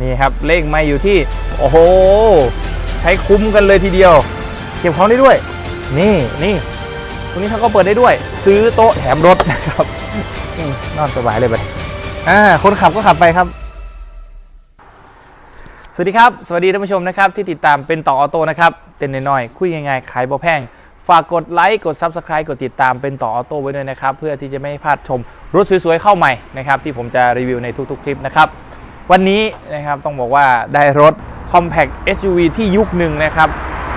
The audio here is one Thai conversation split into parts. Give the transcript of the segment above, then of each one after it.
นี่ครับเลขไม่อยู่ที่ โอ้โห ใช้คุ้มกันเลยทีเดียว เก็บของได้ด้วย นี่นี่ตรงนี้เขาก็เปิดได้ด้วย ซื้อโต๊ะแถมรถนะครับนอนสบายเลยไปอ่าคนขับก็ขับไปครับ สวัสดีครับ สวัสดีท่านผู้ชมนะครับ ที่ติดตามเป็นต่อออโต้นะครับเต้นน้อยๆคุยง่ายๆขายบ่แพงฝากกดไลค์กด Subscribe กดติดตามเป็นต่อออโต้ไว้ด้วยนะครับ เพื่อที่จะไม่พลาดชมรถสวยๆเข้าใหม่นะครับที่ผมจะรีวิวในทุกๆ คลิปนะครับ วันนี้นะครับต้องบอกว่าได้รถ Compact SUV ที่ยุคหนึ่งนะครับ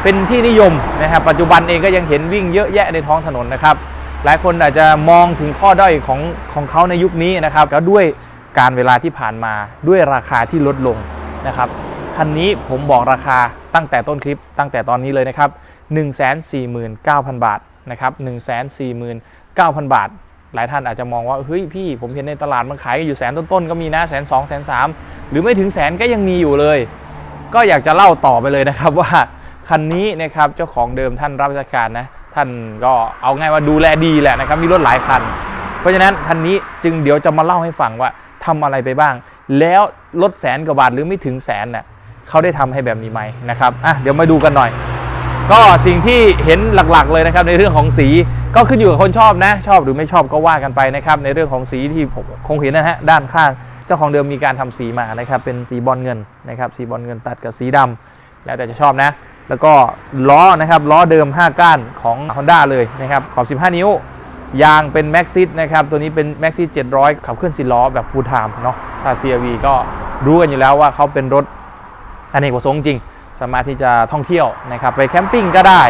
เป็นที่นิยมนะครับปัจจุบันเองก็ยังเห็นวิ่งเยอะแยะในท้องถนนนะครับหลายคนอาจจะมองถึงข้อด้อยของของเขาในยุคนี้นะครับก็ด้วยการเวลาที่ผ่านมาด้วยราคาที่ลดลงนะครับคันนี้ผมบอกราคาตั้งแต่ต้นคลิปตั้งแต่ตอนนี้เลยนะครับ149,000 บาทนะครับ149,000 บาท หลายท่านอาจจะมองว่าเฮ้ยพี่ผมเห็นในตลาดมันขายอยู่แสนต้นๆก็มีนะแสนสองแสนสามหรือไม่ถึงแสนก็ยังมีอยู่เลย ก็อยากจะเล่าต่อไปเลยนะครับว่าคันนี้นะครับเจ้าของเดิมท่านรับราชการนะท่านก็เอาง่ายว่าดูแลดีแหละนะครับมีรถหลายคัน เพราะฉะนั้นคันนี้จึงเดี๋ยวจะมาเล่าให้ฟังว่าทำอะไรไปบ้าง แล้วลดแสนกว่าบาทหรือไม่ถึงแสนน่ะเขาได้ทำให้แบบนี้ไหมนะครับอะเดี๋ยวมาดูกันหน่อย ก็สิ่งที่เห็นหลักๆเลยนะครับในเรื่องของสี ก็ขึ้นอยู่กับคนชอบนะ ชอบหรือไม่ชอบก็ว่ากันไปนะครับ ในเรื่องของสีที่ผมคงเห็นนะฮะด้านข้าง เจ้าของเดิมมีการทำสีมานะครับเป็นสีบอลเงินนะครับสีบอลเงินตัดกับสีดำแล้วแต่จะชอบนะ แล้วก็ล้อนะครับล้อเดิม 5 ก้านของ Honda เลยนะครับขอบ 15 นิ้วยางเป็น Maxxis นะครับ ตัวนี้เป็น Maxxis 700 ขับเคลื่อน4ล้อแบบ Full Time เนาะชา CRV ก็รู้กันอยู่แล้วว่าเขาเป็นรถอเนกประสงค์จริง สามารถที่จะท่องเที่ยวนะครับ ไปแคมปิ้งก็ได้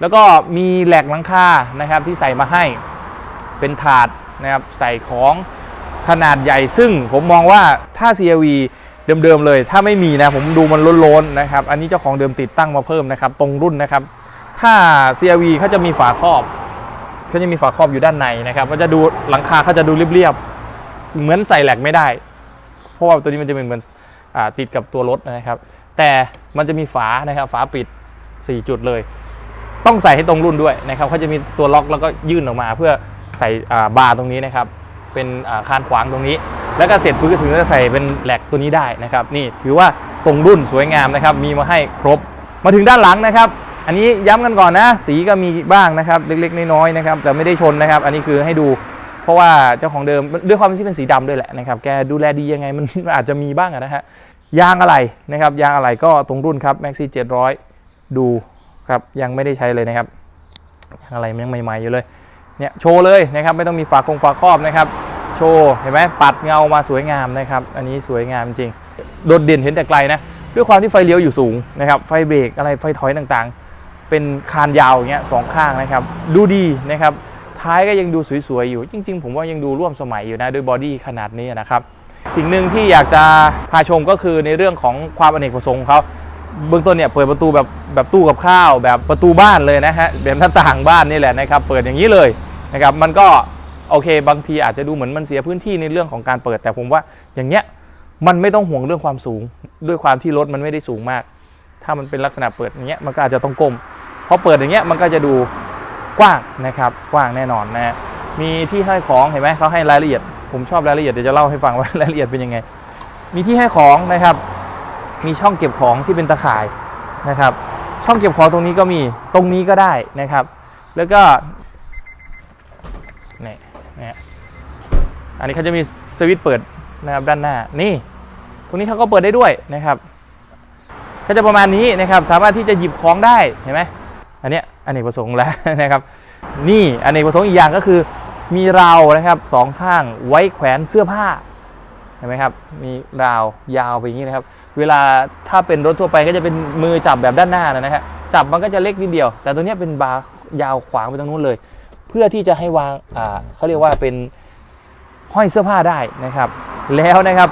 แล้วก็มีแหลกหลังคานะครับที่ใส่มาให้เป็นถาดนะครับใส่ของขนาดใหญ่ซึ่งผมมองว่าถ้า CRV เดิมๆเลย ถ้าไม่มีนะผมดูมันล้นๆนะครับ อันนี้เจ้าของเดิมติดตั้งมาเพิ่มนะครับ ตรงรุ่นนะครับ ถ้า CRV เขาจะมีฝาครอบเขาจะมีฝาครอบอยู่ด้านในนะครับก็จะดูหลังคาเขาจะดูเรียบๆเหมือนใส่แหลกไม่ได้ เพราะว่าตัวนี้มันจะเป็นเหมือนอติดกับตัวรถนะครับ แต่มันจะมีฝานะครับฝาปิด 4 จุดเลย ต้องใส่ให้ตรงรุ่นด้วยนะครับเขาจะมีตัวล็อกแล้วก็ยื่นออกมาเพื่อใส่บาร์ตรงนี้นะครับเป็นคานขวางตรงนี้ แล้วก็เสร็จปุ๊บก็ถึงจะใส่เป็นแหลกตัวนี้ได้นะครับนี่ถือว่าตรงรุ่นสวยงามนะครับมีมาให้ครบ มาถึงด้านหลังนะครับ อันนี้ย้ำกันก่อนนะ สีก็มีบ้างนะครับเล็กๆน้อยๆนะครับแต่ไม่ได้ชนนะครับ อันนี้คือให้ดูเพราะว่าเจ้าของเดิมด้วยความที่เป็นสีดำด้วยแหละนะครับแกดูแลดียังไงมันอาจจะมีบ้างนะฮะยางอะไรนะครับยางอะไรก็ตรงรุ่นครับ Maxi 700 ดู ครับยังไม่ได้ใช้เลยนะครับยางอะไรยังใหม่ๆอยู่เลยเนี่ยโชว์เลยนะครับไม่ต้องมีฝาคงฝาครอบนะครับ โชว์เห็นไหมปัดเงามาสวยงามนะครับ อันนี้สวยงามจริงโดดเด่นเห็นแต่ไกลนะด้วยความที่ไฟเลี้ยวอยู่สูงนะครับไฟเบรกอะไรไฟถอยต่างๆ เป็นคานยาวอย่างเงี้ยสองข้างนะครับ ดูดีนะครับท้ายก็ยังดูสวยๆอยู่ จริง ๆ ผมว่ายังดูร่วมสมัยอยู่นะด้วยบอดี้ขนาดนี้นะครับ สิ่งหนึ่งที่อยากจะพาชมก็คือในเรื่องของความอเนกประสงค์เขา เบื้องต้นเนี่ยเปิดประตูแบบแบบตู้กับข้าว แบบประตูบ้านเลยนะฮะแบบหน้าต่างบ้านนี่แหละนะครับเปิดอย่างนี้เลยนะครับมันก็โอเค บางทีอาจจะดูเหมือนมันเสียพื้นที่ในเรื่องของการเปิดแต่ผมว่าอย่างเงี้ยมันไม่ต้องห่วงเรื่องความสูง ด้วยความที่รถมันไม่ได้สูงมาก ถ้ามันเป็นลักษณะเปิดอย่างเงี้ยมันก็อาจจะต้องก้มพอเปิดอย่างเงี้ยมันก็จะดูกว้างนะครับกว้างแน่นอนนะฮะมีที่ให้ของเห็นไหมเขาให้รายละเอียด ผมชอบรายละเอียดเดี๋ยวจะเล่าให้ฟังว่ารายละเอียดเป็นยังไง มีที่ให้ของนะครับ มีช่องเก็บของที่เป็นตะข่ายนะครับ ช่องเก็บของตรงนี้ก็มีตรงนี้ก็ได้นะครับ แล้วก็นี่นี่อันนี้เขาจะมีสวิตช์เปิดนะครับด้านหน้านี่ตรงนี้เขาก็เปิดได้ด้วยนะครับ ก็จะประมาณนี้นะครับ สามารถที่จะหยิบของได้เห็นไหมอันเนี้ยอเนกประสงค์แล้วนะครับ นี่อเนกประสงค์อีกอย่างก็คือมีราวนะครับสองข้างไว้แขวนเสื้อผ้าเห็นไหมครับ มีราวยาวไปอย่างนี้นะครับ เวลาถ้าเป็นรถทั่วไปก็จะเป็นมือจับแบบด้านหน้านะฮะจับมันก็จะเล็กนิดเดียว แต่ตัวนี้เป็นบาร์ยาวขวางไปตรงนู้นเลย เพื่อที่จะให้วางอ่าเขาเรียกว่าเป็นห้อยเสื้อผ้าได้นะครับ แล้วนะครับ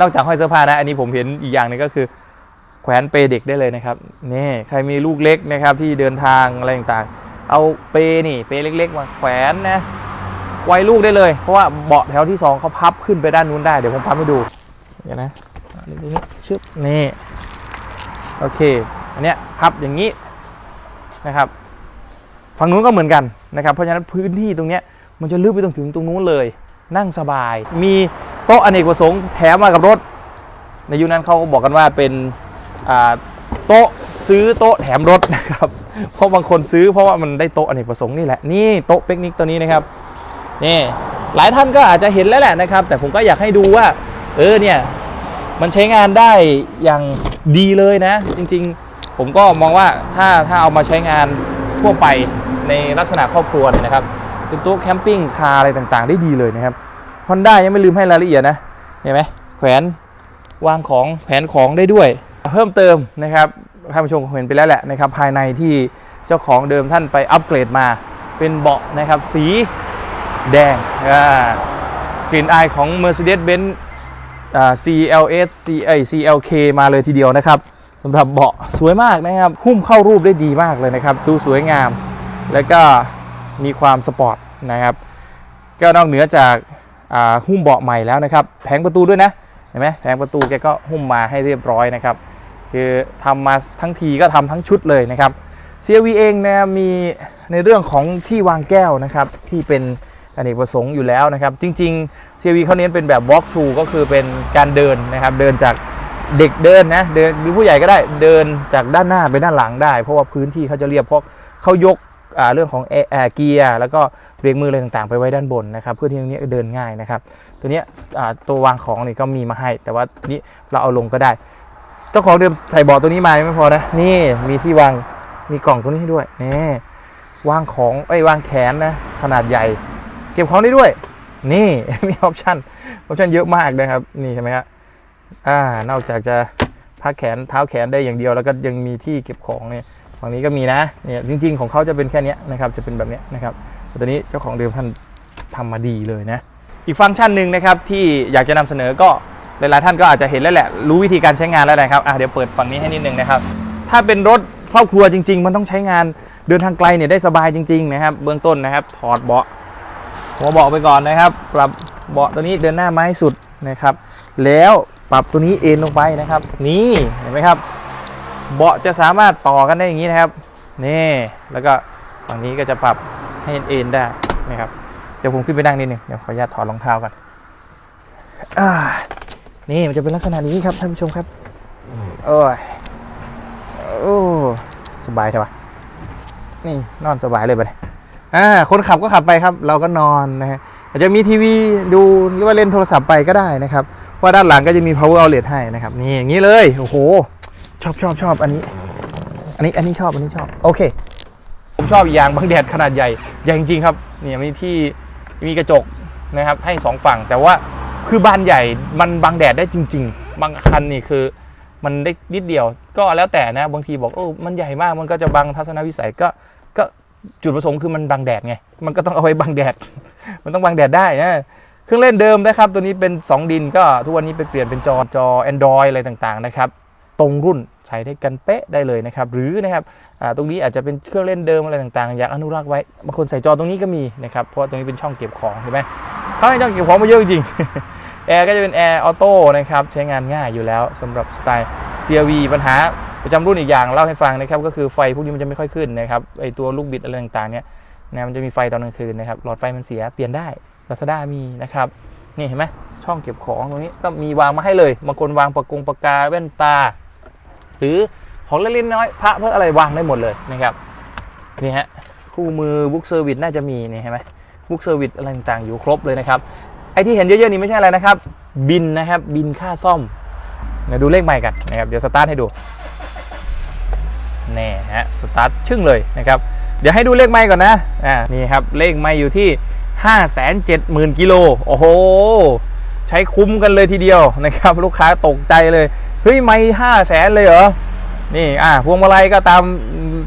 นอกจากห้อยเสื้อผ้านะอันนี้ผมเห็นอีกอย่างหนึงก็คือ แขวนเปย์เด็กได้เลยนะครับนี่ใครมีลูกเล็กนะครับที่เดินทางอะไรต่างๆ เอาเปย์นี่เปย์เล็ก ๆ มาแขวนนะไว้ลูกได้เลย เพราะว่าเบาะแถวที่สองเขาพับขึ้นไปด้านนู้นได้เดี๋ยวผมพับให้ดูเดี๋ยวนะ อันนี้นี่ชึบนี่โอเค อันเนี้ยพับอย่างนี้นะครับ ฝั่งนู้นก็เหมือนกันนะครับ เพราะฉะนั้นพื้นที่ตรงเนี้ยมันจะลึกไปตรงถึงตรงนู้นเลย นั่งสบาย มีโต๊ะอเนกประสงค์แถมมากับรถ ในยุคนั้นเขาก็บอกกันว่าเป็นโต๊ะซื้อโต๊ะแถมรถนะครับ เพราะบางคนซื้อเพราะว่ามันได้โต๊ะอเนกประสงค์นี่แหละ นี่โต๊ะปิกนิกตัวนี้นะครับ นี่หลายท่านก็อาจจะเห็นแล้วแหละนะครับ แต่ผมก็อยากให้ดูว่า เออเนี่ย มันใช้งานได้อย่างดีเลยนะ จริงๆ ผมก็มองว่าถ้าถ้าเอามาใช้งานทั่วไปในลักษณะครอบครัวนะครับเป็นตู้แคมปิ้งคาอะไรต่างๆ ได้ดีเลยนะครับ Honda ยังไม่ลืมให้รายละเอียดนะเห็นไหมแขวนวางของแขวนของได้ด้วย เพิ่มเติมนะครับท่านผู้ชมเห็นไปแล้วแหละนะครับ ภายในที่เจ้าของเดิมท่านไปอัปเกรดมาเป็นเบาะนะครับ สีแดงกลิ่นอายของ Mercedes-Benz CLS CLK มาเลยทีเดียวนะครับสำหรับเบาะสวยมากนะครับหุ้มเข้ารูปได้ดีมากเลยนะครับ ดูสวยงาม แล้วก็มีความสปอร์ตนะครับ ก็นอกเหนือจากาหุ้มเบาะใหม่แล้วนะครับแผงประตูด้วยนะเห็นไหมแผงประตูแกก็หุ้มมาให้เรียบร้อยนะครับ คือทำมาทั้งทีก็ทำทั้งชุดเลยนะครับ CRV เองนะมีในเรื่องของที่วางแก้วนะครับที่เป็น อเนกประสงค์อยู่แล้วนะครับ จริง ๆ CRV เขาเน้นเป็นแบบ walk through ก็คือเป็นการเดินนะครับ เดินจากเด็กเดินนะเดินผู้ใหญ่ก็ได้เดินจากด้านหน้าไปด้านหลังได้ เพราะว่าพื้นที่เขาจะเรียบเพราะเขายกเรื่องของแอร์เกียร์แล้วก็เบรกมืออะไรต่างๆ ไปไว้ด้านบนนะครับ เพื่อที่ตรงนี้เดินง่ายนะครับ ตัวนี้ตัววางของนี่ก็มีมาให้ แต่ว่านี้เราเอาลงก็ได้เจ้าของเดิมใส่เบาะตัวนี้มาไม่พอนะนี่มีที่วางมีกล่องตัวนี้ให้ด้วยนี่วางของไอ้วางแขนนะขนาดใหญ่ เก็บของได้ด้วย นี่มีออปชั่นออปชั่นเยอะมากนะครับ นี่ใช่ไหมครับอ่านอกจากจะพักแขนเท้าแขนได้อย่างเดียว แล้วก็ยังมีที่เก็บของเนี่ยฝั่งนี้ก็มีนะเนี่ยจริง ๆ ของเขาจะเป็นแค่นี้นะครับจะเป็นแบบนี้นะครับแต่ตัวนี้เจ้าของเดิมท่านทำมาดีเลยนะอีกฟังก์ชันหนึ่งนะครับที่อยากจะนำเสนอก็หลายๆท่านก็อาจจะเห็นแล้วแหละ รู้วิธีการใช้งานแล้วนะครับอะเดี๋ยวเปิดฝั่งนี้ให้นิดนึงนะครับ ถ้าเป็นรถครอบครัวจริง ๆ มันต้องใช้งานเดินทางไกลเนี่ยได้สบายจริง ๆ นะครับ เบื้องต้นนะครับ ถอดเบาะ หัวเบาะไปก่อนนะครับ ปรับเบาะตัวนี้เดินหน้าไม้สุดนะครับ แล้วปรับตัวนี้เอ็นลงไปนะครับ นี่เห็นไหมครับ เบาะจะสามารถต่อกันได้อย่างนี้นะครับนี่แล้วก็ฝั่งนี้ก็จะปรับให้เอ็นได้นะครับเดี๋ยวผมขึ้นไปนั่งนิดนึงเดี๋ยวขออนุญาตถอดรองเท้าก่อนนี่มันจะเป็นลักษณะนี้ครับท่านผู้ชมครับโอ้ยโอ้สบายใช่ปะนี่นอนสบายเลยไปเลย อ่าคนขับก็ขับไปครับ เราก็นอนนะฮะอาจจะมีทีวีดูหรือว่าเล่นโทรศัพท์ไปก็ได้นะครับเพราด้านหลังก็จะมี power outlet ให้นะครับนี่อย่างนี้เลยโอ้โหชอบชอบชอบอันนี้ อันนี้อันนี้ชอบอันนี้ชอบโอเค ผมชอบยางบังแดดขนาดใหญ่ใหญ่จริงๆครับเนี่ยมีที่มีกระจกนะครับให้สองฝั่ง แต่ว่าคือบ้านใหญ่มันบังแดดได้จริง ๆ บางคันนี่คือมันได้นิดเดียวก็แล้วแต่นะบางทีบอกเออมันใหญ่มากมันก็จะบังทัศนวิสัยก็ จุดประสงค์คือมันบังแดดไง มันก็ต้องเอาไว้บังแดด มันต้องบังแดดได้นะเครื่องเล่นเดิมนะครับ ตัวนี้เป็น 2 ดินก็ทุกวันนี้ไปเปลี่ยนเป็นจอจอ Android อะไรต่างๆนะครับ ตรงรุ่นใช้ได้กันเป๊ะได้เลยนะครับ หรือนะครับตรงนี้อาจจะเป็นเครื่องเล่นเดิมอะไรต่างๆ อยากอนุรักษ์ไว้บางคนใส่จอตรงนี้ก็มีนะครับ เพราะตรงนี้เป็นช่องเก็บของใช่ไหมเขาให้ช่องเก็บของมาเยอะจริงแอร์ก็จะเป็นแอร์ออโต้นะครับใช้งานง่ายอยู่แล้วสำหรับสไตล์ CRV ปัญหา ประจำรุ่นอีกอย่างเล่าให้ฟังนะครับก็คือไฟพวกนี้มันจะไม่ค่อยขึ้นนะครับไอตัวลูกบิดอะไรต่างๆเนี่ยนะมันจะมีไฟตอนกลางคืนนะครับหลอดไฟมันเสียเปลี่ยนได้ Lazada มีนะครับนี่เห็นไหมช่องเก็บของตรงนี้ก็มีวางมาให้เลยบางคนวางปากกงปากกาแว่นตา หรือของเล็กๆน้อยพระเพื่ออะไรวางได้หมดเลยนะครับนี่ฮะคู่มือบุ๊กเซอร์วิสน่าจะมีนี่เห็นไหมบุ๊กเซอร์วิสอะไรต่างๆอยู่ครบเลยนะครับไอที่เห็นเยอะๆนี่ไม่ใช่อะไรนะครับ บินนะครับบินค่าซ่อมเดี๋ยวดูเลขใหม่กันนะครับเดี๋ยวสตาร์ทให้ดู แน่ฮะสตาร์ทชึ่งเลยนะครับ เดี๋ยวให้ดูเลขใหม่ก่อนนะอ่านี่ครับเลขใหม่อยู่ที่ 570,000กิโลโอ้โห ใช้คุ้มกันเลยทีเดียวนะครับ ลูกค้าตกใจเลยเฮ้ยไม่ห้าแสนเลยเหรอนี่อะพวงมาลัยก็ตาม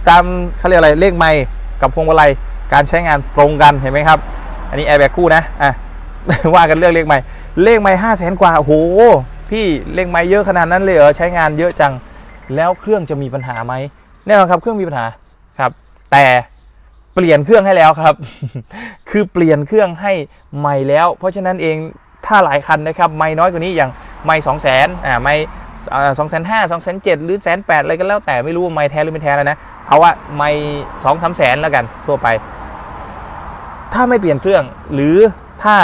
ตามเขาเรียกอะไรเลขไม่กับพวงมาลัยการใช้งานตรงกันเห็นไหมครับ อันนี้แอร์แบกคู่นะอะว่ากันเรื่องเลขไม่เลขไม่ห้าแสนกว่าโอ้โหพี่เลขไม่เยอะขนาดนั้นเลยเหรอใช้งานเยอะจังแล้วเครื่องจะมีปัญหาไหม แน่นอนครับเครื่องมีปัญหาครับ แต่เปลี่ยนเครื่องให้แล้วครับ คือเปลี่ยนเครื่องให้ใหม่แล้ว เพราะฉะนั้นเองถ้าหลายคันนะครับ ไม่น้อยกว่านี้อย่างไม่สองแสนอ่าไม่สองแสนห้าสองแสนเจ็ดหรือแสนแปดอะไรก็แล้วแต่ไม่รู้ว่าไม่แท้หรือไม่แท้แล้วนะ เอาว่าไม่สองสามแสนแล้วกันทั่วไป ถ้าไม่เปลี่ยนเครื่อง หรือถ้า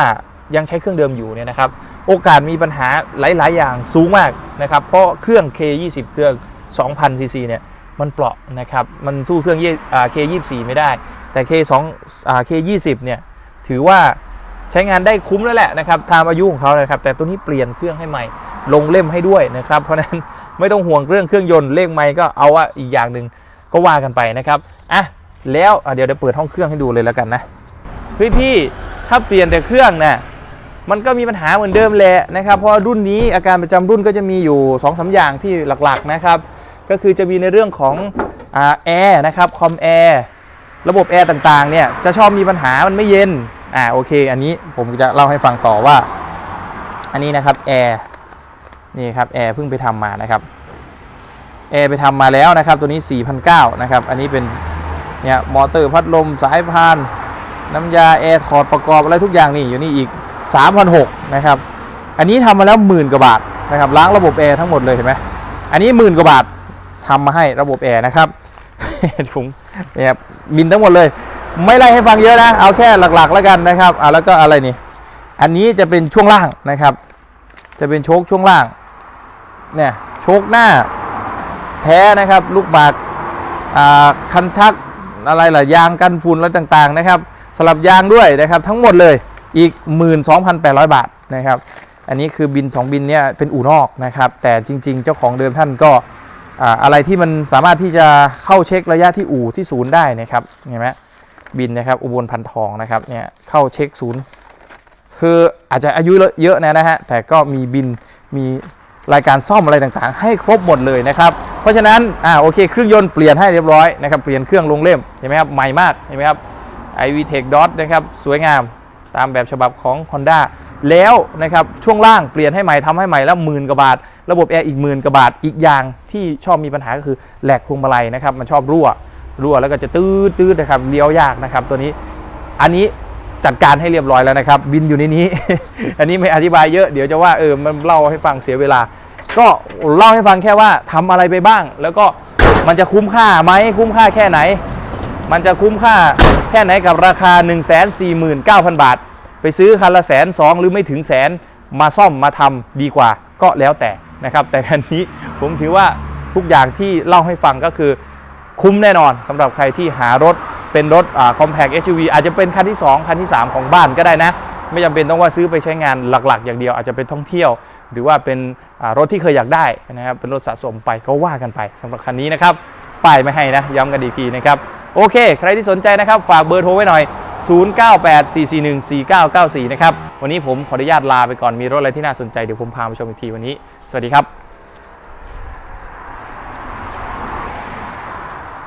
ยังใช้เครื่องเดิมอยู่เนี่ยนะครับ โอกาสมีปัญหาหลาย ๆ อย่างสูงมากนะครับ เพราะเครื่อง K20 เครื่อง 2,000ซีซีเนี่ย มันเปราะนะครับ มันสู้เครื่องยี่อ่ไม่ได้ แต่ K2 อ่า K20 เนี่ยถือว่าใช้งานได้คุ้มแล้วแหละนะครับตามอายุของเขานะครับ แต่ตัวนี้เปลี่ยนเครื่องให้ใหม่ ลงเล่มให้ด้วยนะครับ เพราะฉะนั้นไม่ต้องห่วงเรื่องเครื่องยนต์เลขไม้ก็เอาว่าอีกอย่างหนึ่งก็ว่ากันไปนะครับอะแล้วเดี๋ยวเดี๋ยวเปิดห้องเครื่องให้ดูเลยแล้วกันนะพี่พี่ๆถ้าเปลี่ยนแต่เครื่องน่ะมันก็มีปัญหาเหมือนเดิมแหละนะครับเพราะรุ่นนี้อาการประจำรุ่นก็จะมีอยู่2อสอย่างที่หลักๆนะครับ ก็คือจะมีในเรื่องของอแอร์นะครับคอมแอร์ระบบแอร์ต่างๆเนี่ยจะชอบมีปัญหามันไม่เย็นอ่าโอเค อันนี้ผมจะเล่าให้ฟังต่อว่า อันนี้นะครับแอร์นี่ครับแอร์เพิ่งไปทำมานะครับแอร์ไปทำมาแล้วนะครับ ตัวนี้4,900นะครับ อันนี้เป็นเนี่ยมอเตอร์พัดลมสายพาน น้ำยาแอร์ถอดประกอบอะไรทุกอย่างนี่อยู่นี่อีก3,600นะครับ อันนี้ทำมาแล้วหมื่นกว่าบาทนะครับล้างระบบแอร์ทั้งหมดเลยเห็นไหมอันนี้หมื่นกว่าบาท ทำมาให้ระบบแอร์นะครับถุงเนี่ยบินทั้งหมดเลย ไม่ไล่ให้ฟังเยอะนะ เอาแค่หลักๆแล้วกันนะครับอ่าแล้วก็อะไรนี่ อันนี้จะเป็นช่วงล่างนะครับ จะเป็นโชคช่วงล่าง เนี่ยโชคหน้า แท้นะครับ ลูกบากอ่าคันชักอะไรล่ะยางกันฝุ่นอะไรต่างๆนะครับสลับยางด้วยนะครับทั้งหมดเลยอีก 12,800 บาทนะครับ อันนี้คือบิน 2 บินเนี่ยเป็นอู่นอกนะครับ แต่จริง ๆ เจ้าของเดิมท่านก็ อะไรที่มันสามารถที่จะเข้าเช็คระยะที่อู่ที่ศูนย์ได้นะครับเห็นไหมบินนะครับ อุบลพันทองนะครับเนี่ยเข้าเช็คศูนย์คืออาจจะอายุเยอะนะนะฮะแต่ก็มีบินมีรายการซ่อมอะไรต่างๆ ให้ครบหมดเลยนะครับเพราะฉะนั้นอ่าโอเคเครื่องยนต์เปลี่ยนให้เรียบร้อยนะครับเปลี่ยนเครื่องลงเล่มเห็นไหมครับใหม่มากเห็นไหมครับ i v t e c h Dot นะครับสวยงามตามแบบฉบับของ Honda แล้วนะครับช่วงล่างเปลี่ยนให้ใหม่ทำให้ใหม่แล้วหมื่นกว่าบาท ระบบแอร์อีกหมื่นกว่าบาทอีกอย่างที่ชอบมีปัญหาก็คือแหลกพวงมาลัยนะครับมันชอบรั่วรั่วแล้วก็จะตื้อตื้อนะครับเลี้ยวยากนะครับ ตัวนี้อันนี้จัดการให้เรียบร้อยแล้วนะครับบินอยู่ในนี้ อันนี้ไม่อธิบายเยอะเดี๋ยวจะว่าเออมันเล่าให้ฟังเสียเวลา ก็เล่าให้ฟังแค่ว่าทำอะไรไปบ้าง แล้วก็มันจะคุ้มค่าไหมคุ้มค่าแค่ไหน มันจะคุ้มค่าแค่ไหนกับราคา 1 4 9 0 0 0 บาท ไปซื้อคันละแสนสองหรือไม่ถึงแสนมาซ่อมมาทำดีกว่าก็แล้วแต่ นะครับ แต่คันนี้ผมถือว่าทุกอย่างที่เล่าให้ฟังก็คือคุ้มแน่นอนสำหรับใครที่หารถเป็นรถคอมแพก SUV อาจจะเป็นคันที่ 2 คันที่ 3 ของบ้านก็ได้นะ ไม่จำเป็นต้องว่าซื้อไปใช้งานหลักๆ อย่างเดียวอาจจะเป็นท่องเที่ยว หรือว่าเป็นรถที่เคยอยากได้นะครับเป็นรถสะสมไปก็ว่ากันไปสำหรับคันนี้นะครับป้ายไม่ให้นะย้ำกันอีกทีนะครับโอเค ใครที่สนใจนะครับฝากเบอร์โทรไว้หน่อย 0984414994 นะครับ วันนี้ผมขออนุญาตลาไปก่อนมีรถอะไรที่น่าสนใจเดี๋ยวผมพามาชมอีกทีวันนี้ สวัสดีครับ